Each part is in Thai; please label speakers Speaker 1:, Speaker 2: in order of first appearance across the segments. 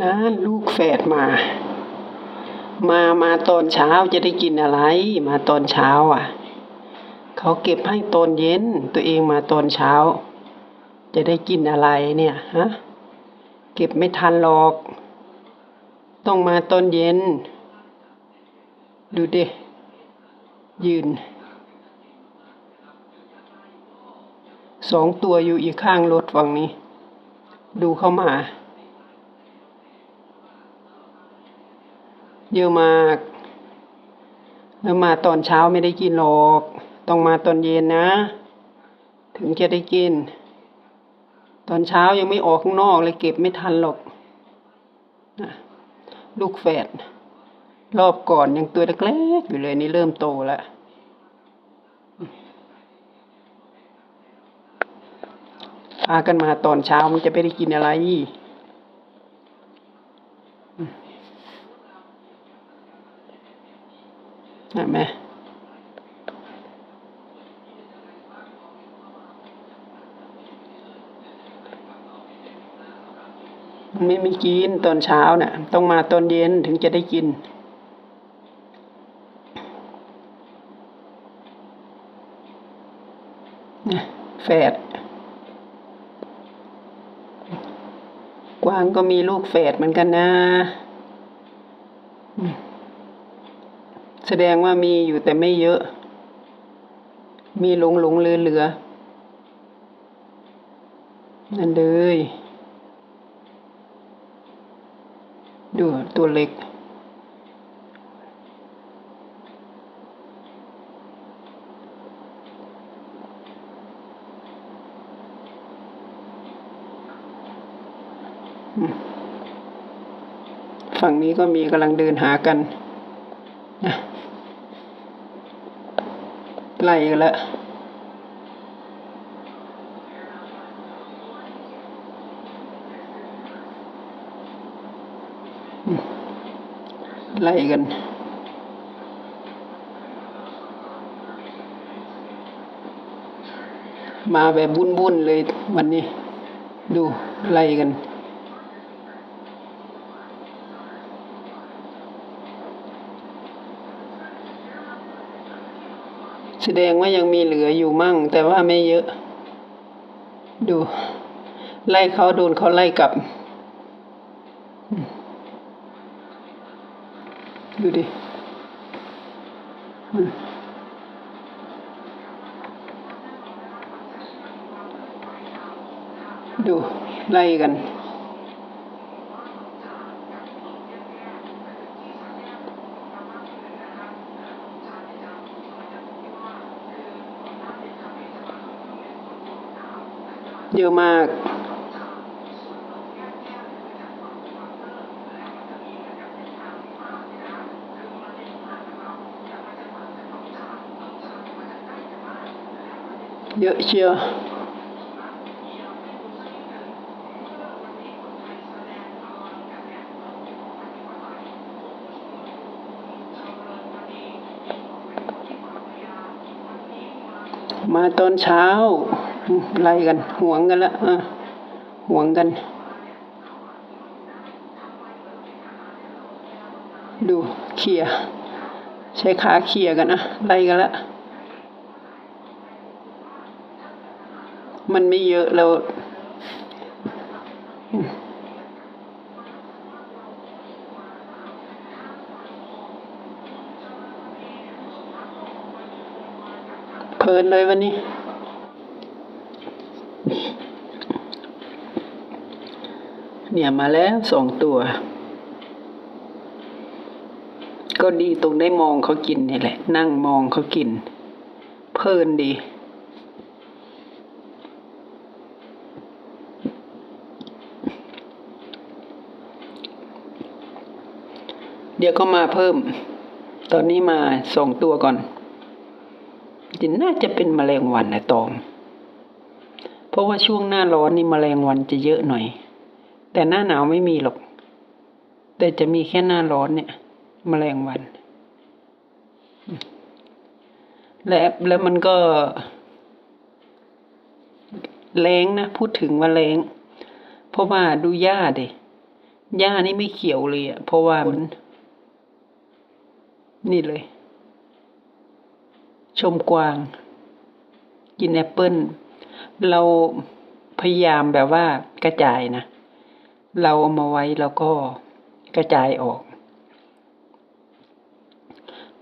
Speaker 1: นั่นลูกแฝดมา มามาตอนเช้าจะได้กินอะไร มาตอนเช้าอะ เขาเก็บให้ตอนเย็น ตัวเองมาตอนเช้า จะได้กินอะไรเนี่ยฮะเก็บไม่ทันหรอก ต้องมาตอนเย็น ดูดิยืนสองตัวอยู่อีกข้างรถฝั่งนี้ ดูเข้ามา เยอะมาก แล้วมาตอนเช้าไม่ได้กินหรอก ต้องมาตอนเย็นนะ ถึงจะได้กิน ตอนเช้ายังไม่ออกข้างนอกเลยเก็บไม่ทันหรอกนะลูกแฝดรอบก่อนยังตัวเล็กๆอยู่เลยนี่เริ่มโตแล้วพากันมาตอนเช้ามันจะไปได้กินอะไร เห็นไหมไม่มีกินตอนเช้าน่ะ ต้องมาตอนเย็นถึงจะได้กินเนี่ยแฝดกวางก็มีลูกแฝดเหมือนกันนะอืมแส ดงว่ามีอยู่แต่ไม่เยอะ มีหลงหลงเหลือเหลือนั่นเลย ดูตัวเล็ก ฝั่งนี้ก็มีกำลังเดินหากันนะ ไล่กันแล้วไล่กันมาแบบบุ่นๆเลยวันนี้ ดูไล่กัน แสดงว่ายังมีเหลืออยู่มั่ง แต่ว่าไม่เยอะ ดู ไล่เขาโดนเขาไล่กลับ ดูดิดูไล่กัน เยอะมากเยอะเชียวมาตอนเช้า ไล่กันห่วงกันละอะห่วงกัน ดูเขี่ยใช้ขาเขี่ยกันนะไล่กันละมันไม่เยอะแล้วเพลินเลยวันนี้ เนี่ยมาแล้วสองตัว ก็ดีตรงได้มองเขากินนี่แหละ นั่งมองเขากิน เพลินดี เดี๋ยวก็มาเพิ่ม ตอนนี้มาสองตัวก่อนจินน่าจะเป็นแมลงวันนะตอม เพราะว่าช่วงหน้าร้อนนี่แมลงวันจะเยอะหน่อย แต่หน้าหนาวไม่มีหรอก แต่จะมีแค่หน้าร้อนเนี่ยแมลงวัน และแล้วมันก็แรงนะพูดถึงว่าแรงเพราะว่าดูหญ้าเด็หญ้านี่ไม่เขียวเลยอะเพราะว่ามัน นี่เลย ชมกวาง กินแอปเปิล เราพยายามแบบว่ากระจายนะ เราเอามาไว้แล้วก็กระจายออก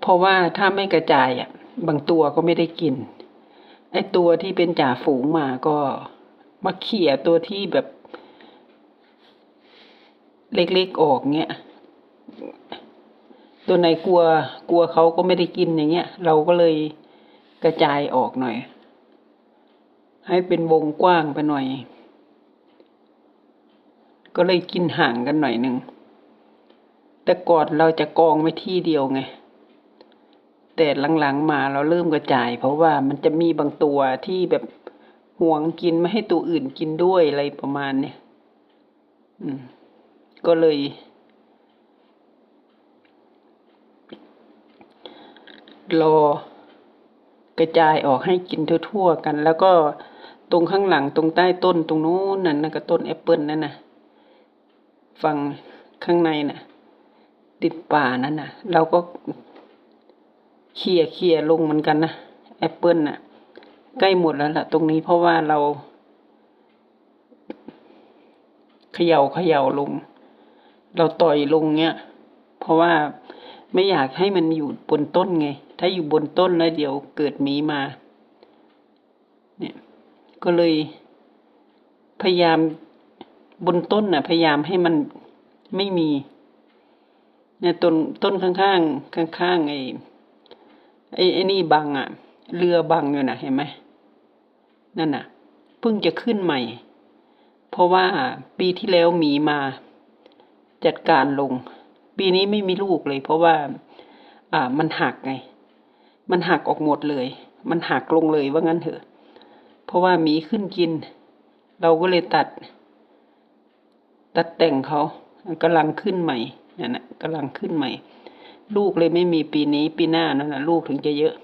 Speaker 1: เพราะว่าถ้าไม่กระจายอะ บางตัวก็ไม่ได้กิน ไอ้ตัวที่เป็นจ่าฝูงมาก็มาเขี่ยตัวที่แบบ เล็กๆออกเงี้ย ตัวไหนกลัวกลัวเขาก็ไม่ได้กินอย่างเงี้ย เราก็เลยกระจายออกหน่อย ให้เป็นวงกว้างไปหน่อย ก็เลยกินห่างกันหน่อยหนึ่ง แต่ก่อนเราจะกองไว้ที่เดียวไง แต่หลังๆมาเราเริ่มกระจาย เพราะว่ามันจะมีบางตัวที่แบบห่วงกินไม่ให้ตัวอื่นกินด้วยอะไรประมาณเนี้ยอืม ก็เลย รอกระจายออกให้กินทั่วๆกัน แล้วก็ ตรงข้างหลังตรงใต้ต้นตรงโน้นนั่นนะก็ต้นแอปเปิลนั่นนะฝั่งข้างในน่ะ ติดป่านั่นน่ะเราก็เคลียเคลียลงเหมือนกันนะแอปเปิลน่ะ ใกล้หมดแล้วล่ะ ตรงนี้เพราะว่าเราเขย่าเขย่าลง เราต่อยลงเนี้ย เพราะว่าไม่อยากให้มันอยู่บนต้นไง ถ้าอยู่บนต้นแล้วเดี๋ยวเกิดมีมา เนี่ย ก็เลย พยายามบนต้นน่ะ พยายามให้มันไม่มีเนี่ยต้นต้นข้างๆข้างๆไอ้ไอ้ไอ้นี่บังอะ เรือบังอยู่น่ะเห็นไหมนั่นน่ะ เพิ่งจะขึ้นใหม่ เพราะว่าปีที่แล้วหมีมา จัดการลง ปีนี้ไม่มีลูกเลย เพราะว่า อ่ามันหักไง มันหักออกหมดเลย มันหักลงเลยว่างั้นเถอะ เพราะว่าหมีขึ้นกิน เราก็เลยตัด ตัดแต่งเขากำลังขึ้นใหม่นั่นนะกำลังขึ้นใหม่ ลูกเลยไม่มีปีนี้ปีหน้านั่นนะลูกถึงจะเยอะ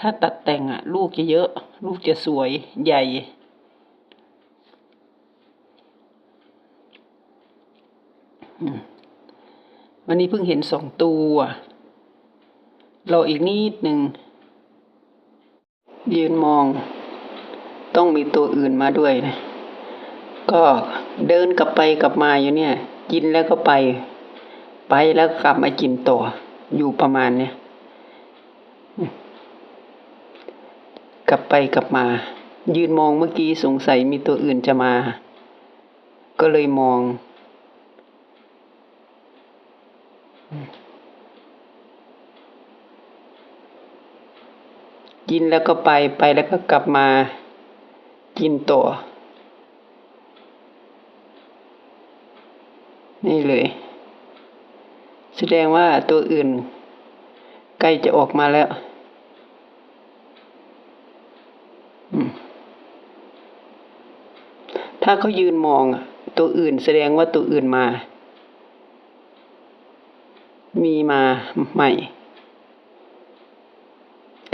Speaker 1: ถ้าตัดแต่งอะ ลูกจะเยอะ ลูกจะสวยใหญ่วันนี้เพิ่งเห็นสองตัวรออีกนิดหนึ่งยืนมอง ต้องมีตัวอื่นมาด้วยนะก็เดินกลับไปกลับมาอยู่เนี่ย กินแล้วก็ไป ไปแล้วกลับมากินต่อ อยู่ประมาณเนี้ยกลับไปกลับมา ยืนมองเมื่อกี้สงสัยมีตัวอื่นจะมา ก็เลยมอง กินแล้วก็ไปไปแล้วก็กลับมา กินต่อ นี่เลย แสดงว่าตัวอื่น ใกล้จะออกมาแล้วถ้าเขายืนมองตัวอื่นแสดงว่าตัวอื่นมา มีมาใหม่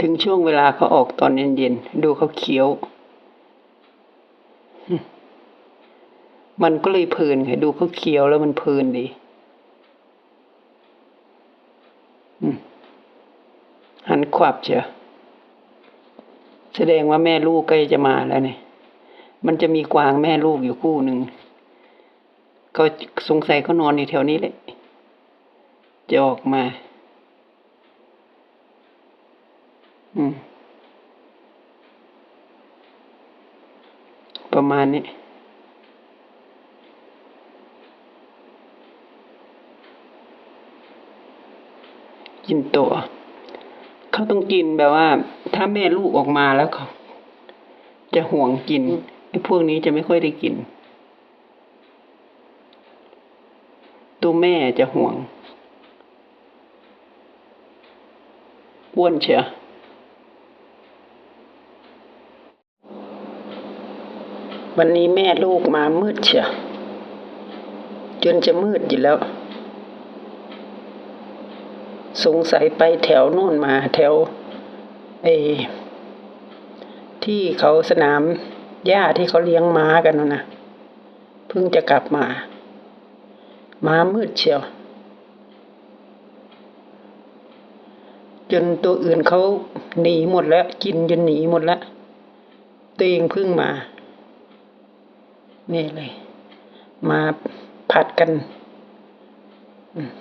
Speaker 1: ถึงช่วงเวลาเขาออกตอนเย็นๆ ดูเขาเคี้ยว มันก็เลยเพลินไงดูเขาเคี้ยวแล้วมันเพลินดีหันขวับเชียวแสดงว่าแม่ลูกใกล้จะมาแล้วเนี่ย มันจะมีกวางแม่ลูกอยู่คู่หนึ่งก็สงสัยเขานอนอยู่แถวนี้แหละจะออกมา อืม ประมาณนี้ กินตัว เขาต้องกินแบบว่า ถ้าแม่ลูกออกมาแล้วเขา จะห่วงกินไอ้พวกนี้จะไม่ค่อยได้กิน ตัวแม่จะห่วงอ้วนเชียววันนี้แม่ลูกมามืดเชียวจนจะมืดอยู่แล้ว สงสัยไปแถวโน่นมาแถวไอ้ที่เขาสนามหญ้าที่เขาเลี้ยงม้ากันนั่นนะเพิ่งจะกลับมา ม้ามืดเชียว จนตัวอื่นเขาหนีหมดแล้ว กินจนหนีหมดแล้วตัวเองเพิ่งมา นี่เลย มาผัดกัน อืม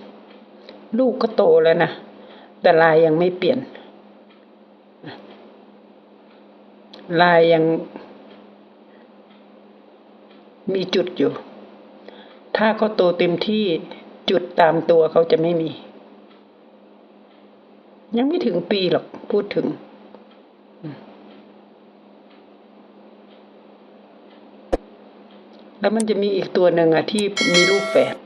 Speaker 1: ลูกก็โตแล้วนะ แต่ลายยังไม่เปลี่ยน ลายยังมีจุดอยู่ ถ้าเขาโตเต็มที่จุดตามตัวเขาจะไม่มี ยังไม่ถึงปีหรอกพูดถึง แล้วมันจะมีอีกตัวหนึ่งอะที่มีลูกแฝด